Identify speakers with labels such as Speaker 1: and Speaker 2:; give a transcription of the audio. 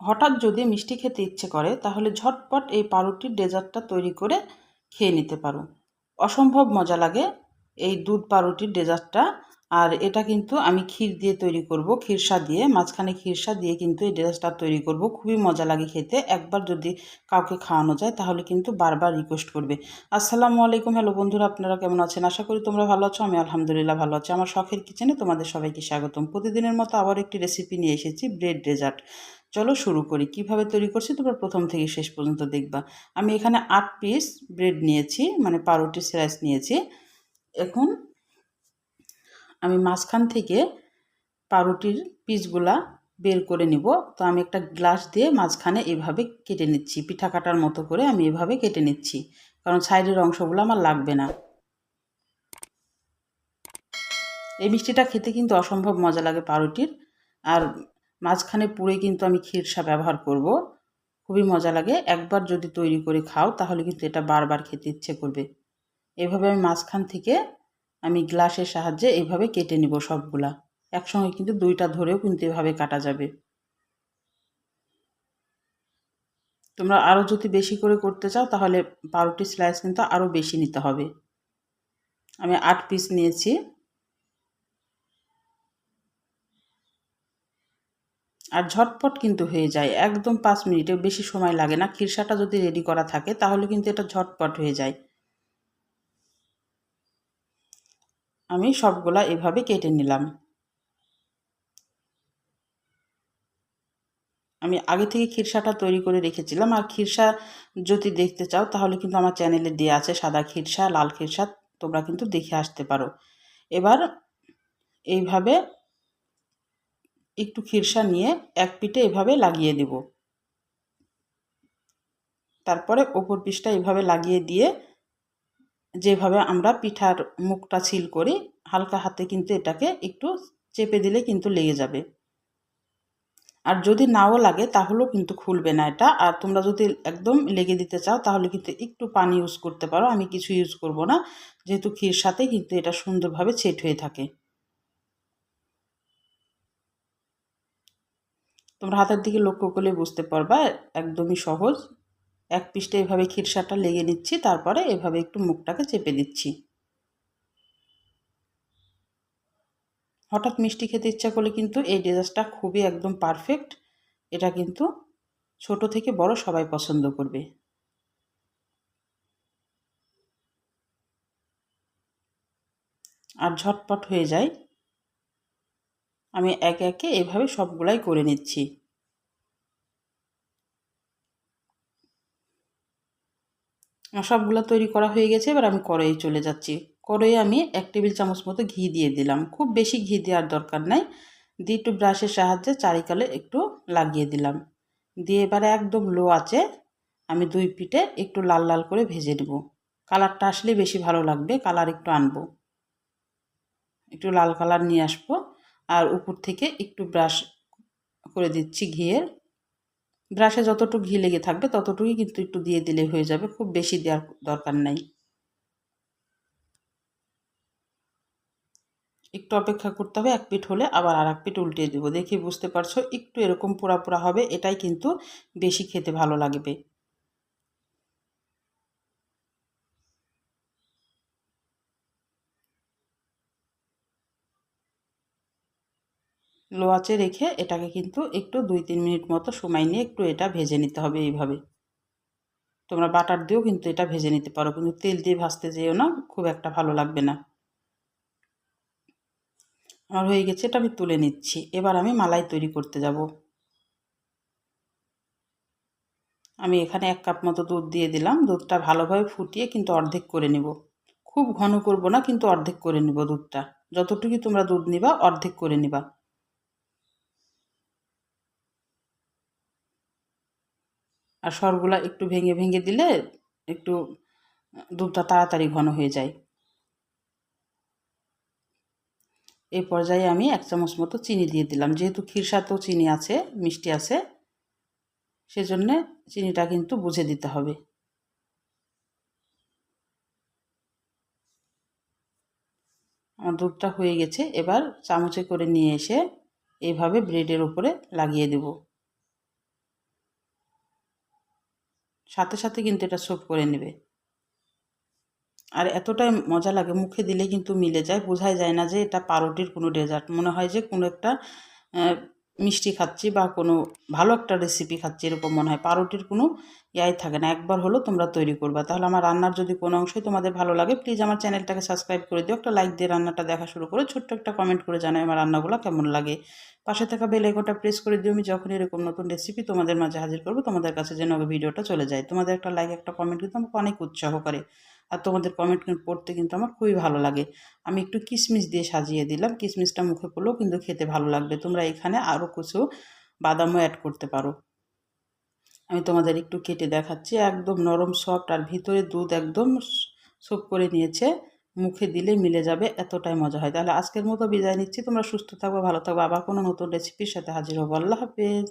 Speaker 1: হঠাৎ যদি মিষ্টি খেতে ইচ্ছে করে, তাহলে ঝটপট এই পাউরুটির ডেজার্টটা তৈরি করে খেয়ে নিতে পারো। অসম্ভব মজা লাগে এই দুধ পাউরুটির ডেজার্টটা। আর এটা কিন্তু আমি ক্ষীর দিয়ে তৈরি করব ক্ষীরসা দিয়ে। মাঝখানে ক্ষীরসা দিয়ে কিন্তু এই ডেজার্টটা তৈরি করব। খুবই মজা লাগে খেতে। একবার যদি কাউকে খাওয়ানো যায়, তাহলে কিন্তু বারবার রিকোয়েস্ট করবে। আসসালামু আলাইকুম। হ্যালো বন্ধুরা, আপনারা কেমন আছেন? আশা করি তোমরা ভালো আছো। আমি আলহামদুলিল্লাহ ভালো আছি। আমার শখের কিচেনে তোমাদের সবাইকে স্বাগতম। প্রতিদিনের মতো আবার একটি রেসিপি নিয়ে এসেছি, ব্রেড ডেজার্ট। চলো শুরু করি। কীভাবে তৈরি করছি তোমরা প্রথম থেকে শেষ পর্যন্ত দেখবা। আমি এখানে আট পিস ব্রেড নিয়েছি মানে পাউরুটি স্লাইস নিয়েছি। এখন আমি মাঝখান থেকে পাউরুটির পিসগুলা বের করে নিব। তো আমি একটা গ্লাস দিয়ে মাঝখানে এভাবে কেটে নিচ্ছি, পিঠা কাটার মতো করে আমি এভাবে কেটে নিচ্ছি। কারণ সাইডের অংশগুলো আমার লাগবে না। এই মিষ্টিটা খেতে কিন্তু অসম্ভব মজা লাগে পাউরুটির। আর মাঝখানে পুরে কিন্তু আমি ক্ষীরসা ব্যবহার করব। খুবই মজা লাগে। একবার যদি তৈরি করে খাও, তাহলে কিন্তু এটা বারবার খেতে ইচ্ছে করবে। এভাবে আমি মাঝখান থেকে আমি গ্লাসের সাহায্যে এইভাবে কেটে নিব সবগুলা। একসঙ্গে কিন্তু দুইটা ধরেও কিন্তু এভাবে কাটা যাবে। তোমরা আরও যদি বেশি করে করতে চাও, তাহলে পাউরুটি স্লাইস কিন্তু আরও বেশি নিতে হবে। আমি আট পিস নিয়েছি। আর ঝটপট কিন্তু হয়ে যায়, একদম পাঁচ মিনিটে বেশি সময় লাগে না। খিরসাটা যদি রেডি করা থাকে, তাহলে কিন্তু এটা ঝটপট হয়ে যায়। আমি সবগুলা এভাবে কেটে নিলাম। আমি আগে থেকে খিরসাটা তৈরি করে রেখেছিলাম। আর খিরসা যদি দেখতে চাও, তাহলে কিন্তু আমার চ্যানেলে দেওয়া আছে সাদা খিরসা, লাল খিরসা, তোমরা কিন্তু দেখে আসতে পারো। এবার এইভাবে একটু খিরসা নিয়ে এক পিঠে এভাবে লাগিয়ে দেব। তারপরে ওপর পিসটা এভাবে লাগিয়ে দিয়ে যেভাবে আমরা পিঠার মুখটা ছিল করি, হালকা হাতে কিন্তু এটাকে একটু চেপে দিলে কিন্তু লেগে যাবে। আর যদি নাও লাগে তাহলেও কিন্তু খুলবে না এটা। আর তোমরা যদি একদম লেগে দিতে চাও তাহলে কিন্তু একটু পানি ইউজ করতে পারো। আমি কিছু ইউজ করব না। যেহেতু ক্ষীর সাথে কিন্তু এটা সুন্দরভাবে ছেট হয়ে থাকে। তোমরা হাতের দিকে লক্ষ্য করলে বুঝতে পারবা, একদমই সহজ। এক পিসটা এভাবে খিরসাটা লেগে নিচ্ছি, তারপরে এভাবে একটু মুখটাকে চেপে দিচ্ছি হঠাৎ মিষ্টি খেতে ইচ্ছা করলে কিন্তু এই ডেজার্টটা খুবই একদম পারফেক্ট। এটা কিন্তু ছোট থেকে বড় সবাই পছন্দ করবে। আর ঝটপট হয়ে যায়। আমি একে একে এভাবে সবগুলাই করে নিচ্ছি। সবগুলো তৈরি করা হয়ে গেছে, এবার আমি কড়াইয়ে চলে যাচ্ছি। কড়াইয়ে আমি এক টেবিল চামচ মতো ঘি দিয়ে দিলাম। খুব বেশি ঘি দেওয়ার দরকার নাই। দিয়ে একটু ব্রাশের সাহায্যে চারিকালে একটু লাগিয়ে দিলাম। দিয়ে এবারে একদম লো আছে আমি দুই পিঠে একটু লাল লাল করে ভেজে নেব। কালারটা আসলে বেশি ভালো লাগবে, কালার একটু আনব। একটু লাল কালার নিয়ে আসব। আর উপর থেকে একটু ব্রাশ করে দিচ্ছি ঘিয়ের। ব্রাশে যতটুকু ঘি লেগে থাকবে ততটুকুই কিন্তু একটু দিয়ে দিলে হয়ে যাবে, খুব বেশি দেওয়ার দরকার নাই। একটু অপেক্ষা করতে হবে, এক পিঠ হলে আবার আর এক পিঠ উল্টে দেবো। দেখি বুঝতে পারছ, একটু এরকম পোড়া পোড়া হবে, এটাই কিন্তু বেশি খেতে ভালো লাগবে। লো আঁচে রেখে এটাকে কিন্তু একটু দুই তিন মিনিট মতো সময় নিয়ে একটু এটা ভেজে নিতে হবে এইভাবে। তোমরা বাটার দিয়েও কিন্তু এটা ভেজে নিতে পারো, কিন্তু তেল দিয়ে ভাজতে যেও না, খুব একটা ভালো লাগবে না। আমার হয়ে গেছে, এটা আমি তুলে নিচ্ছি। এবার আমি মালাই তৈরি করতে যাব। আমি এখানে এক কাপ মতো দুধ দিয়ে দিলাম। দুধটা ভালোভাবে ফুটিয়ে কিন্তু অর্ধেক করে নিব। খুব ঘন করব না, কিন্তু অর্ধেক করে নিব দুধটা। যতটুকু তোমরা দুধ নিবা, অর্ধেক করে নিবা। আর সরগুলা একটু ভেঙে ভেঙে দিলে একটু, দুধটা তাড়াতাড়ি ঘন হয়ে যায়। এই পর্যায়ে আমি এক চামচ মতো চিনি দিয়ে দিলাম। যেহেতু ক্ষীরসাতেও চিনি আছে, মিষ্টি আছে, সেজন্যে চিনিটা কিন্তু বুঝে দিতে হবে। আমার দুধটা হয়ে গেছে, এবার চামচে করে নিয়ে এসে এইভাবে ব্রেডের উপরে লাগিয়ে দেবো। সাথে সাথে কিন্তু এটা সোপ করে নেবে। আর এতটাই মজা লাগে, মুখে দিলে কিন্তু মিলে যায়, বোঝাই যায় না যে এটা পাউরুটির কোনো ডেজার্ট মনে হয় যে কোনো একটা মিষ্টি খাচ্ছি বা কোনো ভালো একটা রেসিপি খাচ্ছি, এরকম মনে হয়। পাউরুটির কোনো ইয়াই থাকে না। একবার হলো তোমরা তৈরি করবা। তাহলে আমার রান্নার যদি কোনো অংশই তোমাদের ভালো লাগে প্লিজ আমার চ্যানেলটাকে সাবস্ক্রাইব করে দিও। একটা লাইক দিয়ে রান্নাটা দেখা শুরু করো। ছোট্ট একটা কমেন্ট করে জানাই আমার রান্নাগুলো কেমন লাগে। পাশে থাকা বেল আইকনটা প্রেস করে দিও। আমি যখন এরকম নতুন রেসিপি তোমাদের মাঝে হাজির করব, তোমাদের কাছে যেন ভিডিওটা চলে যায়। তোমাদের একটা লাইক একটা কমেন্ট কিন্তু আমাকে অনেক উৎসাহ করে। আর তোমাদের কমেন্ট পড়তে কিন্তু আমার খুবই ভালো লাগে। আমি একটু কিশমিশ দিয়ে সাজিয়ে দিলাম কিশমিশটা মুখে পড়লেও কিন্তু খেতে ভালো লাগবে। তোমরা এখানে আরও কিছু বাদামও অ্যাড করতে পারো। আমি তোমাদের একটু কেটে দেখাচ্ছি, একদম নরম সফট আর ভিতরে দুধ একদম সোপ করে নিয়েছে। মুখে দিলে মিলে যাবে, এতটাই মজা হয়। তাহলে আজকের মতো বিদায় নিচ্ছি, তোমরা সুস্থ থাকব ভালো থাকব আবার কোনো নতুন রেসিপির সাথে হাজির হব। আল্লাহ হাফেজ।